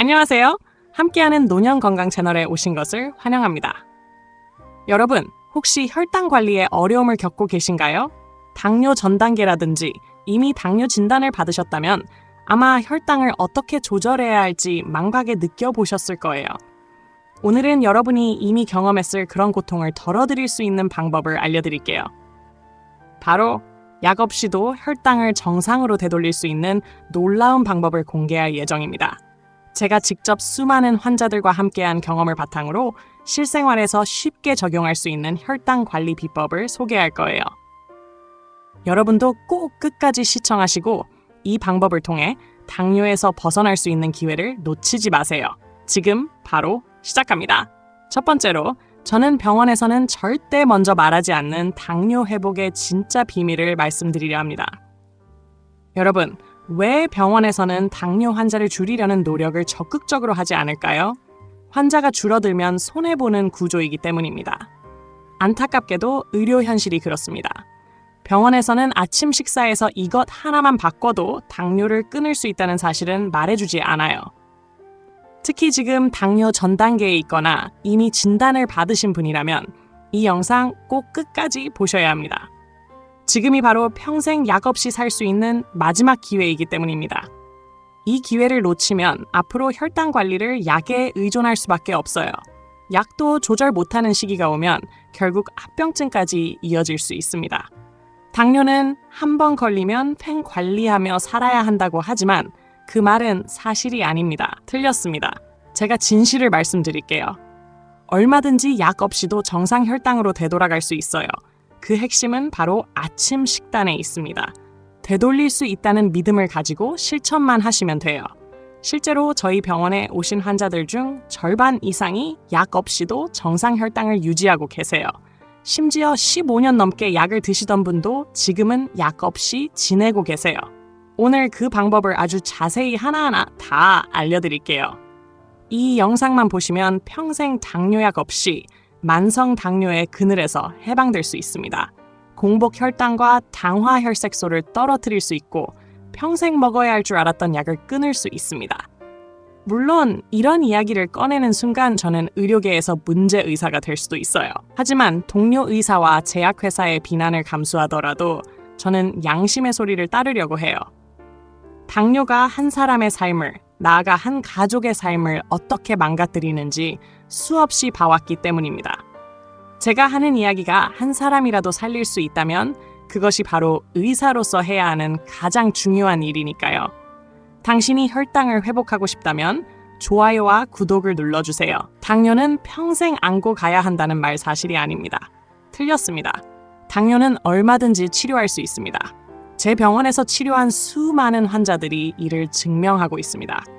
안녕하세요. 함께하는 노년 건강 채널에 오신 것을 환영합니다. 여러분, 혹시 혈당 관리에 어려움을 겪고 계신가요? 당뇨 전 단계라든지 이미 당뇨 진단을 받으셨다면 아마 혈당을 어떻게 조절해야 할지 망각에 느껴보셨을 거예요. 오늘은 여러분이 이미 경험했을 그런 고통을 덜어드릴 수 있는 방법을 알려드릴게요. 바로 약 없이도 혈당을 정상으로 되돌릴 수 있는 놀라운 방법을 공개할 예정입니다. 제가 직접 수많은 환자들과 함께한 경험을 바탕으로 실생활에서 쉽게 적용할 수 있는 혈당 관리 비법을 소개할 거예요. 여러분도 꼭 끝까지 시청하시고 이 방법을 통해 당뇨에서 벗어날 수 있는 기회를 놓치지 마세요. 지금 바로 시작합니다. 첫 번째로 저는 병원에서는 절대 먼저 말하지 않는 당뇨 회복의 진짜 비밀을 말씀드리려 합니다. 여러분, 왜 병원에서는 당뇨 환자를 줄이려는 노력을 적극적으로 하지 않을까요? 환자가 줄어들면 손해보는 구조이기 때문입니다. 안타깝게도 의료 현실이 그렇습니다. 병원에서는 아침 식사에서 이것 하나만 바꿔도 당뇨를 끊을 수 있다는 사실은 말해주지 않아요. 특히 지금 당뇨 전 단계에 있거나 이미 진단을 받으신 분이라면 이 영상 꼭 끝까지 보셔야 합니다. 지금이 바로 평생 약 없이 살 수 있는 마지막 기회이기 때문입니다. 이 기회를 놓치면 앞으로 혈당 관리를 약에 의존할 수밖에 없어요. 약도 조절 못하는 시기가 오면 결국 합병증까지 이어질 수 있습니다. 당뇨는 한 번 걸리면 팽 관리하며 살아야 한다고 하지만 그 말은 사실이 아닙니다. 틀렸습니다. 제가 진실을 말씀드릴게요. 얼마든지 약 없이도 정상 혈당으로 되돌아갈 수 있어요. 그 핵심은 바로 아침 식단에 있습니다. 되돌릴 수 있다는 믿음을 가지고 실천만 하시면 돼요. 실제로 저희 병원에 오신 환자들 중 절반 이상이 약 없이도 정상 혈당을 유지하고 계세요. 심지어 15년 넘게 약을 드시던 분도 지금은 약 없이 지내고 계세요. 오늘 그 방법을 아주 자세히 하나하나 다 알려드릴게요. 이 영상만 보시면 평생 당뇨약 없이 만성 당뇨의 그늘에서 해방될 수 있습니다. 공복 혈당과 당화 혈색소를 떨어뜨릴 수 있고 평생 먹어야 할 줄 알았던 약을 끊을 수 있습니다. 물론 이런 이야기를 꺼내는 순간 저는 의료계에서 문제 의사가 될 수도 있어요. 하지만 동료 의사와 제약회사의 비난을 감수하더라도 저는 양심의 소리를 따르려고 해요. 당뇨가 한 사람의 삶을, 나아가 한 가족의 삶을 어떻게 망가뜨리는지 수없이 봐왔기 때문입니다. 제가 하는 이야기가 한 사람이라도 살릴 수 있다면 그것이 바로 의사로서 해야 하는 가장 중요한 일이니까요. 당신이 혈당을 회복하고 싶다면 좋아요와 구독을 눌러주세요. 당뇨는 평생 안고 가야 한다는 말 사실이 아닙니다. 틀렸습니다. 당뇨는 얼마든지 치료할 수 있습니다. 제 병원에서 치료한 수많은 환자들이 이를 증명하고 있습니다.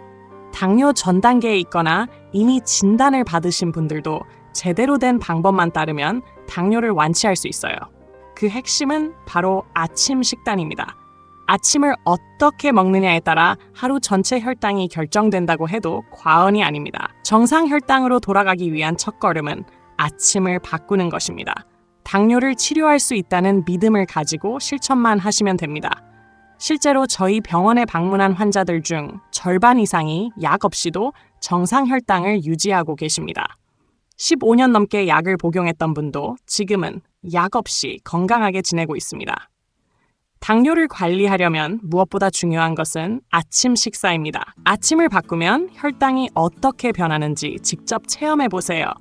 당뇨 전 단계에 있거나 이미 진단을 받으신 분들도 제대로 된 방법만 따르면 당뇨를 완치할 수 있어요. 그 핵심은 바로 아침 식단입니다. 아침을 어떻게 먹느냐에 따라 하루 전체 혈당이 결정된다고 해도 과언이 아닙니다. 정상 혈당으로 돌아가기 위한 첫걸음은 아침을 바꾸는 것입니다. 당뇨를 치료할 수 있다는 믿음을 가지고 실천만 하시면 됩니다. 실제로 저희 병원에 방문한 환자들 중 절반 이상이 약 없이도 정상 혈당을 유지하고 계십니다. 15년 넘게 약을 복용했던 분도 지금은 약 없이 건강하게 지내고 있습니다. 당뇨를 관리하려면 무엇보다 중요한 것은 아침 식사입니다. 아침을 바꾸면 혈당이 어떻게 변하는지 직접 체험해 보세요.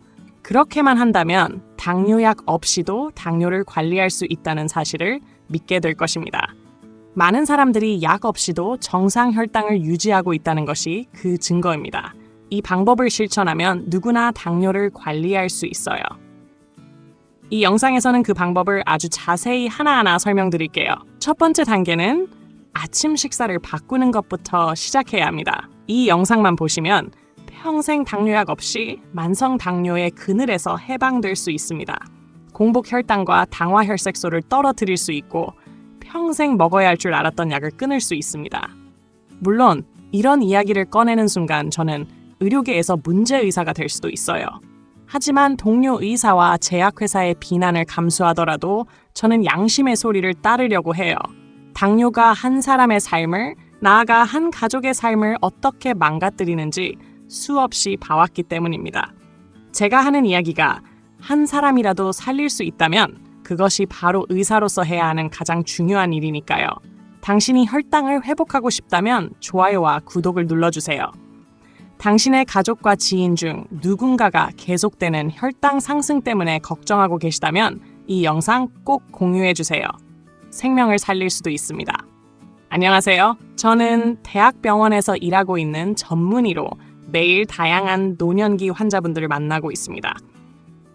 그렇게만 한다면 당뇨약 없이도 당뇨를 관리할 수 있다는 사실을 믿게 될 것입니다. 많은 사람들이 약 없이도 정상 혈당을 유지하고 있다는 것이 그 증거입니다. 이 방법을 실천하면 누구나 당뇨를 관리할 수 있어요. 이 영상에서는 그 방법을 아주 자세히 하나하나 설명드릴게요. 첫 번째 단계는 아침 식사를 바꾸는 것부터 시작해야 합니다. 이 영상만 보시면 평생 당뇨약 없이 만성 당뇨의 그늘에서 해방될 수 있습니다. 공복 혈당과 당화 혈색소를 떨어뜨릴 수 있고 평생 먹어야 할 줄 알았던 약을 끊을 수 있습니다. 물론 이런 이야기를 꺼내는 순간 저는 의료계에서 문제 의사가 될 수도 있어요. 하지만 동료 의사와 제약회사의 비난을 감수하더라도 저는 양심의 소리를 따르려고 해요. 당뇨가 한 사람의 삶을, 나아가 한 가족의 삶을 어떻게 망가뜨리는지 수없이 봐왔기 때문입니다. 제가 하는 이야기가 한 사람이라도 살릴 수 있다면 그것이 바로 의사로서 해야 하는 가장 중요한 일이니까요. 당신이 혈당을 회복하고 싶다면 좋아요와 구독을 눌러주세요. 당신의 가족과 지인 중 누군가가 계속되는 혈당 상승 때문에 걱정하고 계시다면 이 영상 꼭 공유해주세요. 생명을 살릴 수도 있습니다. 안녕하세요. 저는 대학병원에서 일하고 있는 전문의로 매일 다양한 노년기 환자분들을 만나고 있습니다.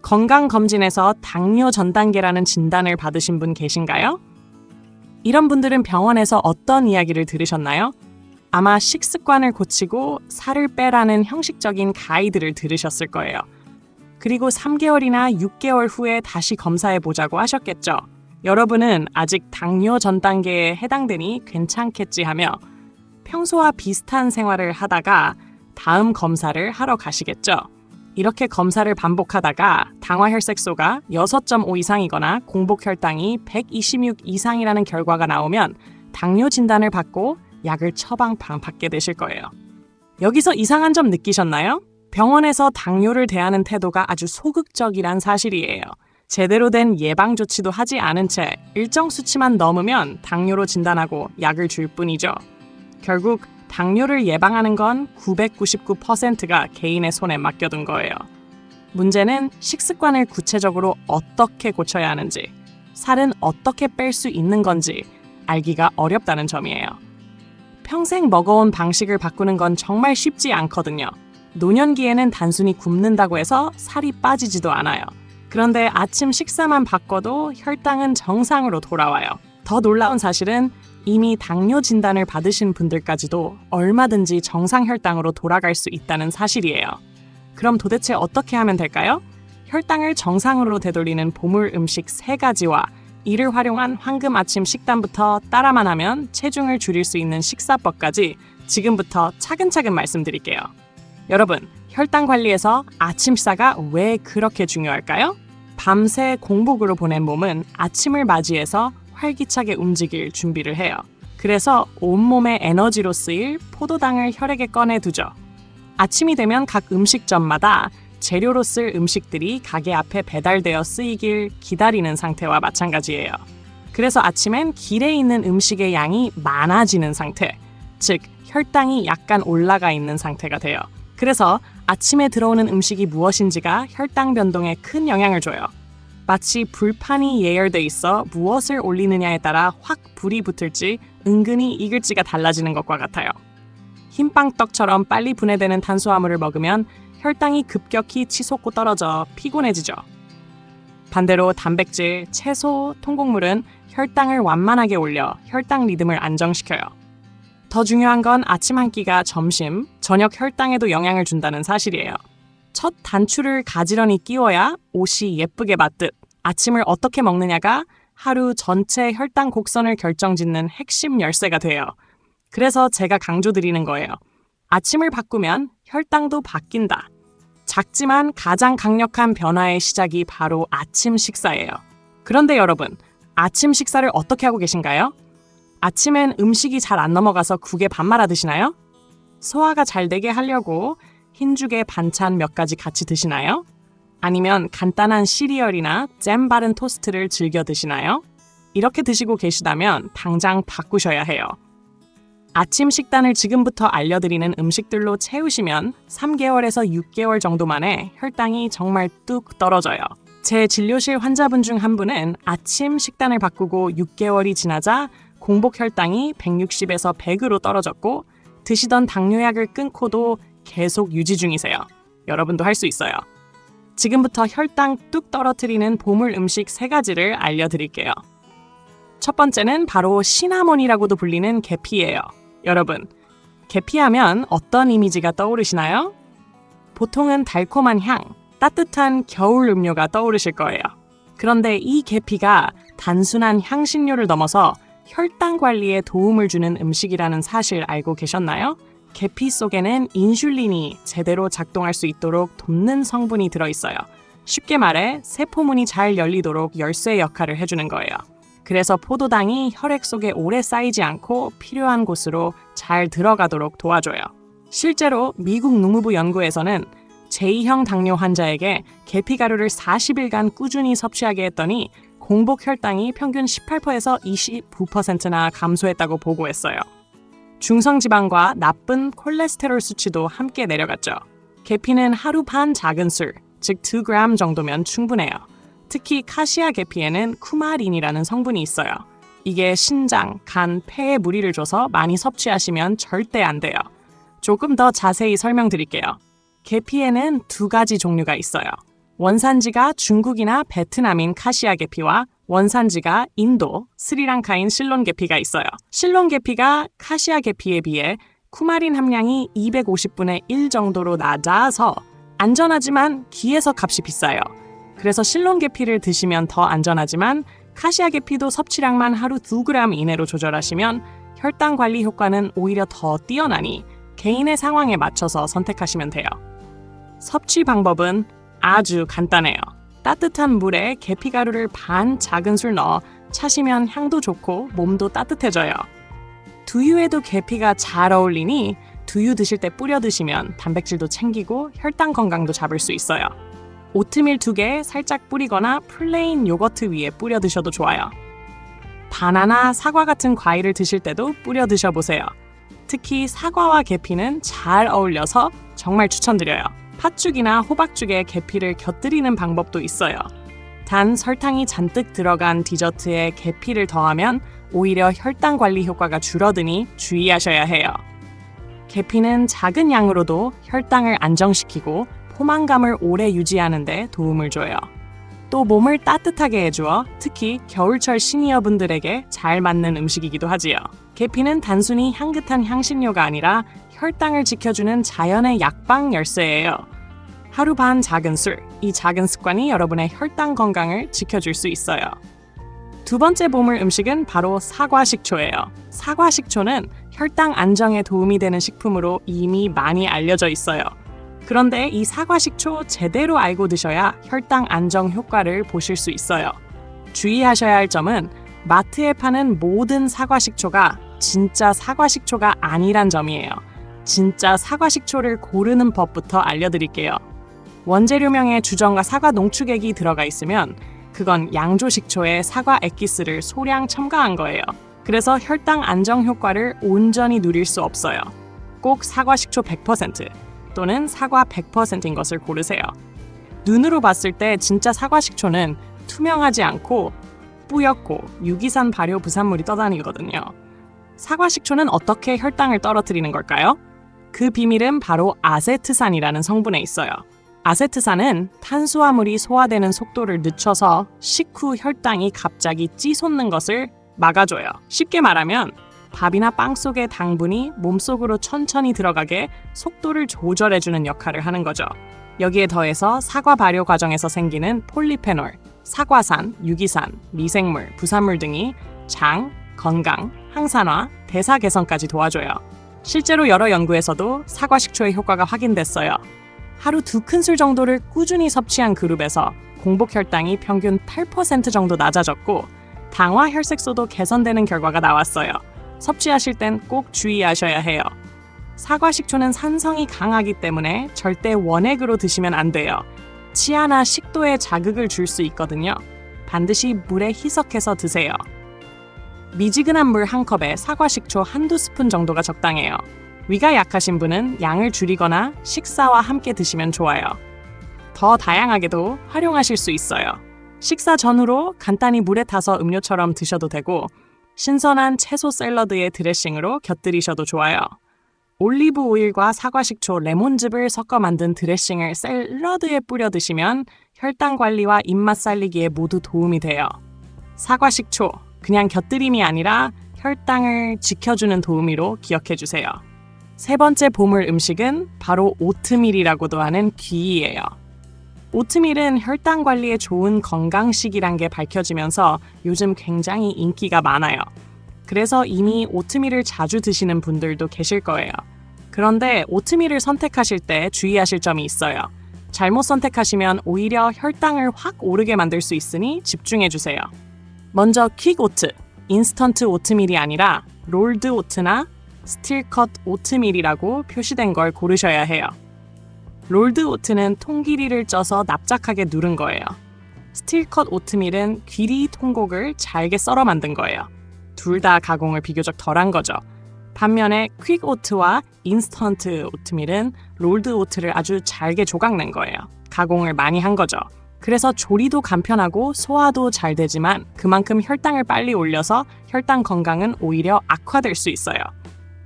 건강검진에서 당뇨 전 단계라는 진단을 받으신 분 계신가요? 이런 분들은 병원에서 어떤 이야기를 들으셨나요? 아마 식습관을 고치고 살을 빼라는 형식적인 가이드를 들으셨을 거예요. 그리고 3개월이나 6개월 후에 다시 검사해 보자고 하셨겠죠. 여러분은 아직 당뇨 전 단계에 해당되니 괜찮겠지 하며 평소와 비슷한 생활을 하다가 다음 검사를 하러 가시겠죠. 이렇게 검사를 반복하다가 당화혈색소가 6.5 이상이거나 공복혈당이 126 이상이라는 결과가 나오면 당뇨 진단을 받고 약을 처방 받게 되실 거예요. 여기서 이상한 점 느끼셨나요? 병원에서 당뇨를 대하는 태도가 아주 소극적이란 사실이에요. 제대로 된 예방 조치도 하지 않은 채 일정 수치만 넘으면 당뇨로 진단하고 약을 줄 뿐이죠. 결국 당뇨를 예방하는 건 999%가 개인의 손에 맡겨둔 거예요. 문제는 식습관을 구체적으로 어떻게 고쳐야 하는지, 살은 어떻게 뺄 수 있는 건지 알기가 어렵다는 점이에요. 평생 먹어온 방식을 바꾸는 건 정말 쉽지 않거든요. 노년기에는 단순히 굶는다고 해서 살이 빠지지도 않아요. 그런데 아침 식사만 바꿔도 혈당은 정상으로 돌아와요. 더 놀라운 사실은 이미 당뇨 진단을 받으신 분들까지도 얼마든지 정상 혈당으로 돌아갈 수 있다는 사실이에요. 그럼 도대체 어떻게 하면 될까요? 혈당을 정상으로 되돌리는 보물 음식 세 가지와 이를 활용한 황금 아침 식단부터 따라만 하면 체중을 줄일 수 있는 식사법까지 지금부터 차근차근 말씀드릴게요. 여러분, 혈당 관리에서 아침 식사가 왜 그렇게 중요할까요? 밤새 공복으로 보낸 몸은 아침을 맞이해서 활기차게 움직일 준비를 해요. 그래서 온몸의 에너지로 쓰일 포도당을 혈액에 꺼내 두죠. 아침이 되면 각 음식점마다 재료로 쓸 음식들이 가게 앞에 배달되어 쓰이길 기다리는 상태와 마찬가지예요. 그래서 아침엔 길에 있는 음식의 양이 많아지는 상태, 즉 혈당이 약간 올라가 있는 상태가 돼요. 그래서 아침에 들어오는 음식이 무엇인지가 혈당 변동에 큰 영향을 줘요. 마치 불판이 예열돼 있어 무엇을 올리느냐에 따라 확 불이 붙을지 은근히 익을지가 달라지는 것과 같아요. 흰빵떡처럼 빨리 분해되는 탄수화물을 먹으면 혈당이 급격히 치솟고 떨어져 피곤해지죠. 반대로 단백질, 채소, 통곡물은 혈당을 완만하게 올려 혈당 리듬을 안정시켜요. 더 중요한 건 아침 한 끼가 점심, 저녁 혈당에도 영향을 준다는 사실이에요. 첫 단추를 가지런히 끼워야 옷이 예쁘게 맞듯 아침을 어떻게 먹느냐가 하루 전체 혈당 곡선을 결정짓는 핵심 열쇠가 돼요. 그래서 제가 강조드리는 거예요. 아침을 바꾸면 혈당도 바뀐다. 작지만 가장 강력한 변화의 시작이 바로 아침 식사예요. 그런데 여러분, 아침 식사를 어떻게 하고 계신가요? 아침엔 음식이 잘 안 넘어가서 국에 밥 말아 드시나요? 소화가 잘 되게 하려고 흰죽에 반찬 몇 가지 같이 드시나요? 아니면 간단한 시리얼이나 잼 바른 토스트를 즐겨 드시나요? 이렇게 드시고 계시다면 당장 바꾸셔야 해요. 아침 식단을 지금부터 알려드리는 음식들로 채우시면 3개월에서 6개월 정도 만에 혈당이 정말 뚝 떨어져요. 제 진료실 환자분 중 한 분은 아침 식단을 바꾸고 6개월이 지나자 공복 혈당이 160에서 100으로 떨어졌고 드시던 당뇨약을 끊고도 계속 유지 중이세요. 여러분도 할 수 있어요. 지금부터 혈당 뚝 떨어뜨리는 보물 음식 세 가지를 알려드릴게요. 첫 번째는 바로 시나몬이라고도 불리는 계피예요. 여러분, 계피하면 어떤 이미지가 떠오르시나요? 보통은 달콤한 향, 따뜻한 겨울 음료가 떠오르실 거예요. 그런데 이 계피가 단순한 향신료를 넘어서 혈당 관리에 도움을 주는 음식이라는 사실 알고 계셨나요? 계피 속에는 인슐린이 제대로 작동할 수 있도록 돕는 성분이 들어있어요. 쉽게 말해 세포문이 잘 열리도록 열쇠 역할을 해주는 거예요. 그래서 포도당이 혈액 속에 오래 쌓이지 않고 필요한 곳으로 잘 들어가도록 도와줘요. 실제로 미국 농무부 연구에서는 제2형 당뇨 환자에게 계피가루를 40일간 꾸준히 섭취하게 했더니 공복 혈당이 평균 18%에서 29%나 감소했다고 보고했어요. 중성지방과 나쁜 콜레스테롤 수치도 함께 내려갔죠. 계피는 하루 반 작은 술, 즉 2g 정도면 충분해요. 특히 카시아 계피에는 쿠마린이라는 성분이 있어요. 이게 신장, 간, 폐에 무리를 줘서 많이 섭취하시면 절대 안 돼요. 조금 더 자세히 설명드릴게요. 계피에는 두 가지 종류가 있어요. 원산지가 중국이나 베트남인 카시아 계피와 원산지가 인도, 스리랑카인 실론 계피가 있어요. 실론 계피가 카시아 계피에 비해 쿠마린 함량이 250분의 1 정도로 낮아서 안전하지만 기에서 값이 비싸요. 그래서 실론 계피를 드시면 더 안전하지만 카시아 계피도 섭취량만 하루 2g 이내로 조절하시면 혈당 관리 효과는 오히려 더 뛰어나니 개인의 상황에 맞춰서 선택하시면 돼요. 섭취 방법은 아주 간단해요. 따뜻한 물에 계피가루를 반 작은 술 넣어 차시면 향도 좋고 몸도 따뜻해져요. 두유에도 계피가 잘 어울리니 두유 드실 때 뿌려 드시면 단백질도 챙기고 혈당 건강도 잡을 수 있어요. 오트밀 두개 살짝 뿌리거나 플레인 요거트 위에 뿌려 드셔도 좋아요. 바나나, 사과 같은 과일을 드실 때도 뿌려 드셔보세요. 특히 사과와 계피는 잘 어울려서 정말 추천드려요. 팥죽이나 호박죽에 계피를 곁들이는 방법도 있어요. 단 설탕이 잔뜩 들어간 디저트에 계피를 더하면 오히려 혈당 관리 효과가 줄어드니 주의하셔야 해요. 계피는 작은 양으로도 혈당을 안정시키고 포만감을 오래 유지하는 데 도움을 줘요. 또 몸을 따뜻하게 해주어 특히 겨울철 시니어분들에게 잘 맞는 음식이기도 하지요. 계피는 단순히 향긋한 향신료가 아니라 혈당을 지켜주는 자연의 약방 열쇠예요. 하루 반 작은 술, 이 작은 습관이 여러분의 혈당 건강을 지켜줄 수 있어요. 두 번째 보물 음식은 바로 사과 식초예요. 사과 식초는 혈당 안정에 도움이 되는 식품으로 이미 많이 알려져 있어요. 그런데 이 사과 식초 제대로 알고 드셔야 혈당 안정 효과를 보실 수 있어요. 주의하셔야 할 점은 마트에 파는 모든 사과 식초가 진짜 사과 식초가 아니란 점이에요. 진짜 사과 식초를 고르는 법부터 알려드릴게요. 원재료명에 주정과 사과 농축액이 들어가 있으면 그건 양조 식초에 사과 액기스를 소량 첨가한 거예요. 그래서 혈당 안정 효과를 온전히 누릴 수 없어요. 꼭 사과 식초 100% 또는 사과 100%인 것을 고르세요. 눈으로 봤을 때 진짜 사과 식초는 투명하지 않고 뿌옇고 유기산 발효 부산물이 떠다니거든요. 사과 식초는 어떻게 혈당을 떨어뜨리는 걸까요? 그 비밀은 바로 아세트산이라는 성분에 있어요. 아세트산은 탄수화물이 소화되는 속도를 늦춰서 식후 혈당이 갑자기 찌솟는 것을 막아줘요. 쉽게 말하면 밥이나 빵 속의 당분이 몸속으로 천천히 들어가게 속도를 조절해주는 역할을 하는 거죠. 여기에 더해서 사과 발효 과정에서 생기는 폴리페놀, 사과산, 유기산, 미생물, 부산물 등이 장, 건강, 항산화, 대사 개선까지 도와줘요. 실제로 여러 연구에서도 사과 식초의 효과가 확인됐어요. 하루 두 큰술 정도를 꾸준히 섭취한 그룹에서 공복 혈당이 평균 8% 정도 낮아졌고 당화 혈색소도 개선되는 결과가 나왔어요. 섭취하실 땐 꼭 주의하셔야 해요. 사과 식초는 산성이 강하기 때문에 절대 원액으로 드시면 안 돼요. 치아나 식도에 자극을 줄 수 있거든요. 반드시 물에 희석해서 드세요. 미지근한 물 한 컵에 사과 식초 한두 스푼 정도가 적당해요. 위가 약하신 분은 양을 줄이거나 식사와 함께 드시면 좋아요. 더 다양하게도 활용하실 수 있어요. 식사 전후로 간단히 물에 타서 음료처럼 드셔도 되고 신선한 채소 샐러드의 드레싱으로 곁들이셔도 좋아요. 올리브 오일과 사과 식초, 레몬즙을 섞어 만든 드레싱을 샐러드에 뿌려 드시면 혈당 관리와 입맛 살리기에 모두 도움이 돼요. 사과 식초, 그냥 곁들임이 아니라 혈당을 지켜주는 도우미로 기억해 주세요. 세 번째 보물 음식은 바로 오트밀이라고도 하는 귀이에요. 오트밀은 혈당 관리에 좋은 건강식이란 게 밝혀지면서 요즘 굉장히 인기가 많아요. 그래서 이미 오트밀을 자주 드시는 분들도 계실 거예요. 그런데 오트밀을 선택하실 때 주의하실 점이 있어요. 잘못 선택하시면 오히려 혈당을 확 오르게 만들 수 있으니 집중해 주세요. 먼저 퀵 오트, 인스턴트 오트밀이 아니라 롤드 오트나 스틸컷 오트밀이라고 표시된 걸 고르셔야 해요. 롤드 오트는 통길이를 쪄서 납작하게 누른 거예요. 스틸컷 오트밀은 귀리 통곡을 잘게 썰어 만든 거예요. 둘 다 가공을 비교적 덜한 거죠. 반면에 퀵 오트와 인스턴트 오트밀은 롤드 오트를 아주 잘게 조각낸 거예요. 가공을 많이 한 거죠. 그래서 조리도 간편하고 소화도 잘 되지만 그만큼 혈당을 빨리 올려서 혈당 건강은 오히려 악화될 수 있어요.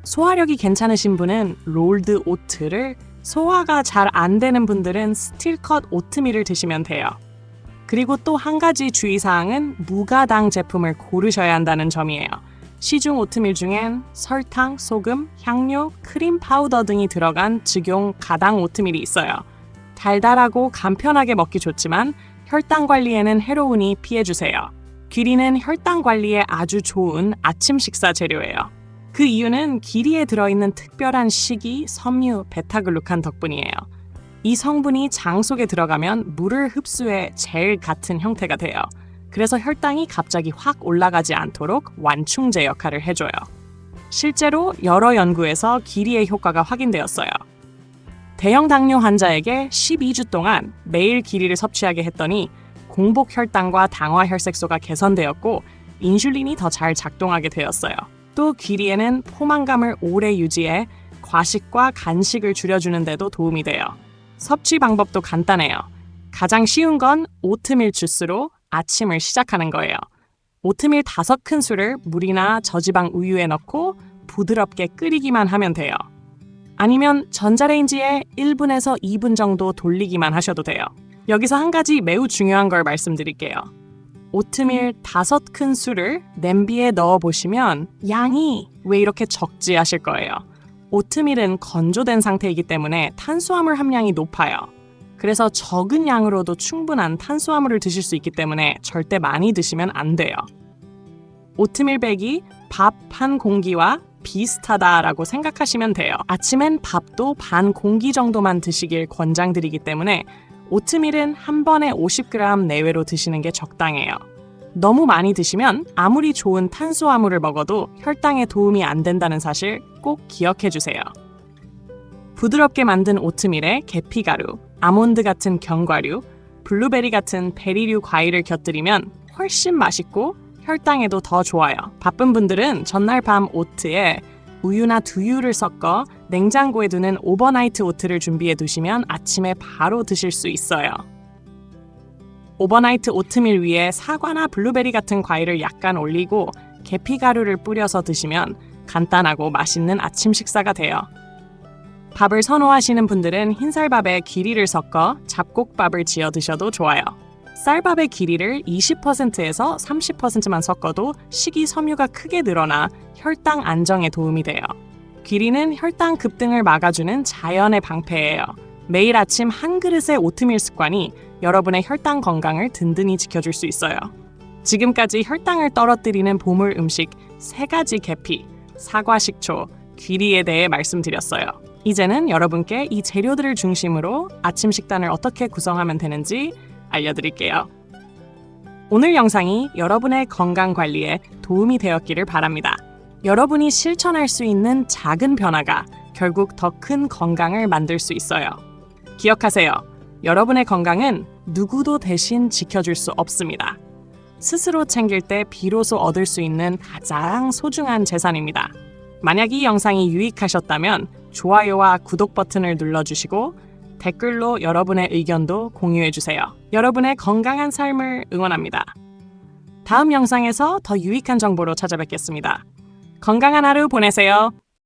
소화력이 괜찮으신 분은 롤드 오트를 소화가 잘 안 되는 분들은 스틸컷 오트밀을 드시면 돼요. 그리고 또 한 가지 주의사항은 무가당 제품을 고르셔야 한다는 점이에요. 시중 오트밀 중엔 설탕, 소금, 향료, 크림 파우더 등이 들어간 직용 가당 오트밀이 있어요. 달달하고 간편하게 먹기 좋지만 혈당 관리에는 해로우니 피해주세요. 귀리는 혈당 관리에 아주 좋은 아침 식사 재료예요. 그 이유는 기리에 들어있는 특별한 식이 섬유 베타글루칸 덕분이에요. 이 성분이 장 속에 들어가면 물을 흡수해 젤 같은 형태가 돼요. 그래서 혈당이 갑자기 확 올라가지 않도록 완충제 역할을 해줘요. 실제로 여러 연구에서 기리의 효과가 확인되었어요. 대형 당뇨 환자에게 12주 동안 매일 기리를 섭취하게 했더니 공복 혈당과 당화 혈색소가 개선되었고 인슐린이 더 잘 작동하게 되었어요. 또 귀리에는 포만감을 오래 유지해 과식과 간식을 줄여주는 데도 도움이 돼요. 섭취 방법도 간단해요. 가장 쉬운 건 오트밀 주스로 아침을 시작하는 거예요. 오트밀 다섯 큰술을 물이나 저지방 우유에 넣고 부드럽게 끓이기만 하면 돼요. 아니면 전자레인지에 1분에서 2분 정도 돌리기만 하셔도 돼요. 여기서 한 가지 매우 중요한 걸 말씀드릴게요. 오트밀 다섯 큰 술을 냄비에 넣어 보시면 양이 왜 이렇게 적지 하실 거예요. 오트밀은 건조된 상태이기 때문에 탄수화물 함량이 높아요. 그래서 적은 양으로도 충분한 탄수화물을 드실 수 있기 때문에 절대 많이 드시면 안 돼요. 오트밀백이 밥 한 공기와 비슷하다라고 생각하시면 돼요. 아침엔 밥도 반 공기 정도만 드시길 권장드리기 때문에 오트밀은 한 번에 50g 내외로 드시는 게 적당해요. 너무 많이 드시면 아무리 좋은 탄수화물을 먹어도 혈당에 도움이 안 된다는 사실 꼭 기억해 주세요. 부드럽게 만든 오트밀에 계피가루, 아몬드 같은 견과류, 블루베리 같은 베리류 과일을 곁들이면 훨씬 맛있고 혈당에도 더 좋아요. 바쁜 분들은 전날 밤 오트에 우유나 두유를 섞어 냉장고에 두는 오버나이트 오트를 준비해 두시면 아침에 바로 드실 수 있어요. 오버나이트 오트밀 위에 사과나 블루베리 같은 과일을 약간 올리고 계피가루를 뿌려서 드시면 간단하고 맛있는 아침 식사가 돼요. 밥을 선호하시는 분들은 흰쌀밥에 기리를 섞어 잡곡밥을 지어 드셔도 좋아요. 쌀밥의 길이를 20%에서 30%만 섞어도 식이섬유가 크게 늘어나 혈당 안정에 도움이 돼요. 귀리는 혈당 급등을 막아주는 자연의 방패예요. 매일 아침 한 그릇의 오트밀 습관이 여러분의 혈당 건강을 든든히 지켜줄 수 있어요. 지금까지 혈당을 떨어뜨리는 보물 음식 세 가지 계피, 사과 식초, 귀리에 대해 말씀드렸어요. 이제는 여러분께 이 재료들을 중심으로 아침 식단을 어떻게 구성하면 되는지 알려드릴게요. 오늘 영상이 여러분의 건강 관리에 도움이 되었기를 바랍니다. 여러분이 실천할 수 있는 작은 변화가 결국 더 큰 건강을 만들 수 있어요. 기억하세요. 여러분의 건강은 누구도 대신 지켜줄 수 없습니다. 스스로 챙길 때 비로소 얻을 수 있는 가장 소중한 재산입니다. 만약 이 영상이 유익하셨다면 좋아요와 구독 버튼을 눌러주시고 댓글로 여러분의 의견도 공유해주세요. 여러분의 건강한 삶을 응원합니다. 다음 영상에서 더 유익한 정보로 찾아뵙겠습니다. 건강한 하루 보내세요.